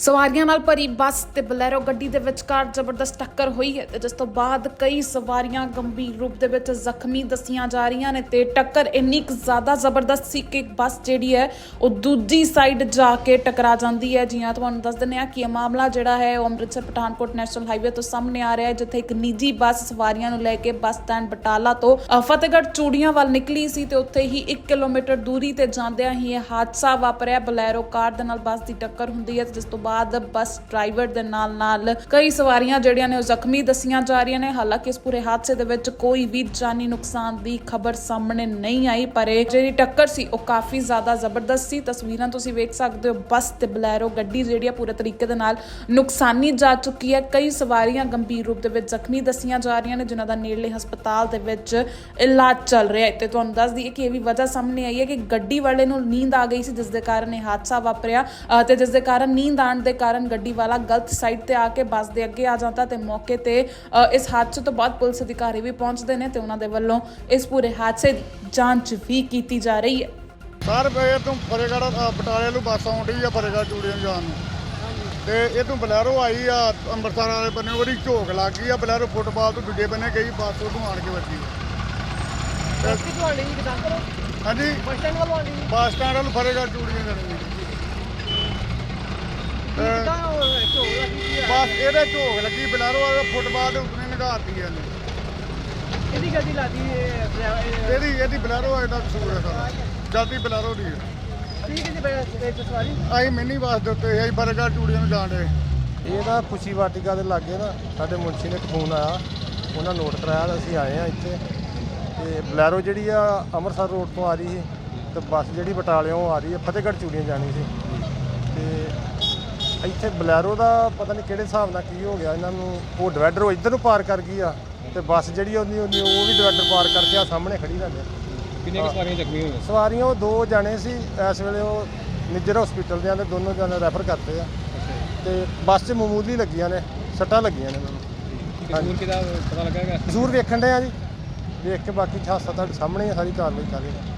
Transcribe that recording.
ਸਵਾਰੀਆਂ ਨਾਲ ਭਰੀ ਬੱਸ ਤੇ ਬਲੈਰੋ ਗੱਡੀ ਦੇ ਵਿਚਕਾਰ ਜ਼ਬਰਦਸਤ ਟੱਕਰ ਹੋਈ ਹੈ ਤੇ ਜਿਸ ਤੋਂ ਬਾਅਦ ਕਈ ਸਵਾਰੀਆਂ ਗੰਭੀਰ ਰੂਪ ਦੇ ਵਿੱਚ ਜ਼ਖਮੀ ਦੱਸੀਆਂ ਜਾ ਰਹੀਆਂ ਨੇ ਤੇ ਟੱਕਰ ਇੰਨੀ ਕੁ ਜ਼ਿਆਦਾ ਜ਼ਬਰਦਸਤ ਸੀ ਕਿ ਬੱਸ ਜਿਹੜੀ ਹੈ, ਉਹ ਦੂਜੀ ਸਾਈਡ ਜਾ ਕੇ ਟਕਰਾ ਜਾਂਦੀ ਹੈ। ਜੀਆਂ ਤੁਹਾਨੂੰ ਦੱਸ ਦਿੰਦੇ ਆ ਕਿ ਇਹ ਮਾਮਲਾ ਜਿਹੜਾ ਹੈ, ਉਹ ਅੰਮ੍ਰਿਤਸਰ ਪਠਾਨਕੋਟ ਨੈਸ਼ਨਲ ਹਾਈਵੇ ਤੋਂ ਸਾਹਮਣੇ ਆ ਰਿਹਾ ਹੈ, ਜਿੱਥੇ ਇੱਕ ਨਿੱਜੀ ਬੱਸ ਸਵਾਰੀਆਂ ਨੂੰ ਲੈ ਕੇ ਬੱਸ ਸਟੈਂਡ ਬਟਾਲਾ ਤੋਂ ਫਤਿਹਗੜ੍ਹ ਚੂੜੀਆਂ ਵੱਲ ਨਿਕਲੀ ਸੀ ਤੇ ਉੱਥੇ ਹੀ 1 ਕਿਲੋਮੀਟਰ ਦੂਰੀ ਤੇ ਜਾਂਦਿਆਂ ਹੀ ਇਹ ਹਾਦਸਾ ਵਾਪਰਿਆ। ਬਲੈਰੋ ਕਾਰ ਦੇ ਨਾਲ ਬੱਸ ਦੀ ਟੱਕਰ ਹੁੰਦੀ ਹੈ ਜਿਸ ਤੋਂ ਬਾਅਦ ਬੱਸ ਡਰਾਈਵਰ ਦੇ ਨਾਲ ਨਾਲ ਕਈ ਸਵਾਰੀਆਂ ਜਿਹੜੀਆਂ ਨੇ ਉਹ ਜ਼ਖਮੀ ਦੱਸੀਆਂ ਜਾ ਰਹੀਆਂ ਨੇ। ਹਾਲਾਂਕਿ ਇਸ ਪੂਰੇ ਹਾਦਸੇ ਦੇ ਵਿੱਚ ਕੋਈ ਵੀ ਜਾਨੀ ਨੁਕਸਾਨ ਦੀ ਖਬਰ ਸਾਹਮਣੇ ਨਹੀਂ ਆਈ ਪਰ ਇਹ ਜਿਹੜੀ ਟੱਕਰ ਸੀ ਉਹ ਕਾਫੀ ਜ਼ਿਆਦਾ ਜ਼ਬਰਦਸਤ ਸੀ। ਤਸਵੀਰਾਂ ਤੁਸੀਂ ਵੇਖ ਸਕਦੇ ਹੋ ਬੱਸ ਤੇ ਬਲੈਰੋ ਗੱਡੀ ਜਿਹੜੀ ਆ ਪੂਰੇ ਤਰੀਕੇ ਦੇ ਨਾਲ ਨੁਕਸਾਨੀ ਜਾ ਚੁੱਕੀ ਹੈ। ਕਈ ਸਵਾਰੀਆਂ ਗੰਭੀਰ ਰੂਪ ਦੇ ਵਿੱਚ ਜ਼ਖਮੀ ਦੱਸੀਆਂ ਜਾ ਰਹੀਆਂ ਨੇ ਜਿਨ੍ਹਾਂ ਦਾ ਨੇੜਲੇ ਹਸਪਤਾਲ ਦੇ ਵਿੱਚ ਇਲਾਜ ਚੱਲ ਰਿਹਾ ਹੈ। ਤੇ ਤੁਹਾਨੂੰ ਦੱਸ ਦਈਏ ਕਿ ਇਹ ਵੀ ਵਜ੍ਹਾ ਸਾਹਮਣੇ ਆਈ ਹੈ ਕਿ ਗੱਡੀ ਵਾਲੇ ਨੂੰ ਨੀਂਦ ਆ ਗਈ ਸੀ ਜਿਸ ਦੇ ਕਾਰਨ ਇਹ ਹਾਦਸਾ ਵਾਪਰਿਆ ਅ, ਤੇ ਜਿਸ ਦੇ ਕਾਰਨ ਨੀਂਦ ਆਉਣ ਦੇ ਕਾਰਨ ਗੱਡੀ ਵਾਲਾ ਗਲਤ ਸਾਈਡ ਤੇ ਆ ਕੇ ਬੱਸ ਦੇ ਅੱਗੇ ਆ ਜਾਂਦਾ ਤੇ ਮੌਕੇ ਤੇ ਇਸ ਹਾਦਸੇ ਤੋਂ ਬਾਅਦ ਪੁਲਿਸ ਅਧਿਕਾਰੀ ਵੀ ਪਹੁੰਚਦੇ ਨੇ ਤੇ ਉਹਨਾਂ ਦੇ ਵੱਲੋਂ ਇਸ ਪੂਰੇ ਹਾਦਸੇ ਦੀ ਜਾਂਚ ਵੀ ਕੀਤੀ ਜਾ ਰਹੀ ਹੈ। ਸਰ ਇਹ ਤੋਂ ਫਰੇਗੜ ਬਟਾਲੇ ਨੂੰ ਬੱਸ ਆਉਂਦੀ ਆ ਫਰੇਗੜ ਚੂੜੀਆਂ ਨੂੰ ਜਾਣ ਨੂੰ। ਤੇ ਇਹ ਤੋਂ ਬਲੈਰੋ ਆਈ ਆ ਅੰਮ੍ਰਿਤਸਰ ਵਾਲੇ ਬੰਨੇ ਉਹਦੀ ਝੋਕ ਲੱਗ ਗਈ ਆ ਬਲੈਰੋ ਫੁੱਟਬਾਲ ਤੋਂ ਦੂਜੇ ਬੰਨੇ ਗਈ ਬੱਸ ਉਹਨੂੰ ਆਣ ਕੇ ਵੱਜੀ। ਬੱਸ ਕਿੱਥੋਂ ਆਣੀ ਕਿਦਾਂ? ਕਰੋ ਹਾਂਜੀ। ਬੱਸ ਸਟੈਂਡ ਵੱਲੋਂ ਆਣੀ ਬੱਸ ਸਟੈਂਡ ਵੱਲ ਫਰੇਗੜ ਚੂੜੀਆਂ ਜਾਣੀ ਤੇ ਝੋਲ ਲੱਗੀ ਸੀ ਬੱਸ ਇਹਦੇ ਝੋਕ ਲੱਗੀ ਬਲੈਰੋ ਵਾਲੇ ਫੁੱਟਬਾਲ ਦੇ ਉੱਤੇ ਨਿਗਾਹਤੀ ਇਹਨੇ। ਇਹਦੀ ਗੱਡੀ ਲਾਦੀ ਡਰਾਈਵਰ ਇਹਦੀ ਇਹਦੀ ਬਲੈਰੋ ਆ ਇਹਦਾ ਕਸੂਰ ਹੈ ਸਾਰਾ। ਜਲਦੀ ਬਲੈਰੋ ਦੀ ਹੈ। ਠੀਕ ਹੈ ਜੀ ਬੈ- ਵਿੱਚ ਸਵਾਰੀ? ਅਸੀਂ ਮਿੰਨੀ ਬੱਸ ਦੇ ਉੱਤੇ ਅਸੀਂ ਫਰੇਗੜ ਚੂੜੀਆਂ ਨੂੰ ਜਾਣ ਦੇ ਇਹ ਨਾ ਖੁਸ਼ੀ ਵਾਟਿਕਾ ਦੇ ਲਾਗੇ ਨਾ ਸਾਡੇ ਮੁਨਸ਼ੀ ਨੇ ਇੱਕ ਫੋਨ ਆਇਆ। ਉਹਨਾਂ ਨੋਟ ਕਰਾਇਆ ਤਾਂ ਅਸੀਂ ਆਏ ਆ ਇੱਥੇ। ਤੇ ਬਲੈਰੋ ਜਿਹੜੀ ਆ ਅੰਮ੍ਰਿਤਸਰ ਰੋਡ ਤੋਂ ਆ ਰਹੀ ਸੀ ਤੇ ਬੱਸ ਜਿਹੜੀ ਬਟਾਲਿਓਂ ਆ ਰਹੀ ਹੈ ਫਤਿਹਗੜ੍ਹ ਚੂੜੀਆਂ ਜਾਣੀ ਸੀ। ਤੇ ਇੱਥੇ ਬਲੈਰੋ ਦਾ ਪਤਾ ਨਹੀਂ ਕਿਹੜੇ ਹਿਸਾਬ ਨਾਲ ਕੀ ਹੋ ਗਿਆ ਇਹਨਾਂ ਨੂੰ ਉਹ ਡਿਵਾਈਡਰ ਉਹ ਇੱਧਰ ਨੂੰ ਪਾਰ ਕਰ ਗਈ ਆ ਤੇ ਬੱਸ ਜਿਹੜੀ ਉਹਦੀ ਉਹਦੀ ਉਹ ਵੀ ਡਿਵਾਈਡਰ ਪਾਰ ਕਰਕੇ ਆ ਸਾਹਮਣੇ ਖੜੀ ਰਹਿੰਦੀ ਕਿੰਨੀਆਂ ਕੁ ਸਵਾਰੀਆਂ ਜ਼ਖਮੀ ਹੋਈਆਂ? ਸਵਾਰੀਆਂ ਉਹ ਦੋ ਜਾਣੇ ਸੀ ਇਸ ਵੇਲੇ ਉਹ ਨਿੱਜਰ ਹਸਪੀਟਲ ਦੇ ਆਂਦੇ ਦੋਨੋਂ ਜਾਣੇ ਰੈਫਰ ਕਰਤੇ ਆ। ਤੇ ਬੱਸ 'ਚ ਮਾਮੂਲੀ ਲੱਗੀਆਂ ਨੇ ਸੱਟਾਂ ਲੱਗੀਆਂ ਨੇ ਉਹਨਾਂ ਨੂੰ। ਕਸੂਰ ਕਿਹਦਾ ਪਤਾ ਲੱਗਾ ਹੈਗਾ? ਕਸੂਰ ਵੇਖਣ ਦੇ ਆ ਜੀ। ਵੇਖ ਕੇ ਬਾਕੀ ਹਾਦਸਾ ਤੁਹਾਡੇ ਸਾਹਮਣੇ ਹੀ ਆ, ਸਾਰੀ ਕਾਰਵਾਈ ਕਰ ਰਹੇ ਹਾਂ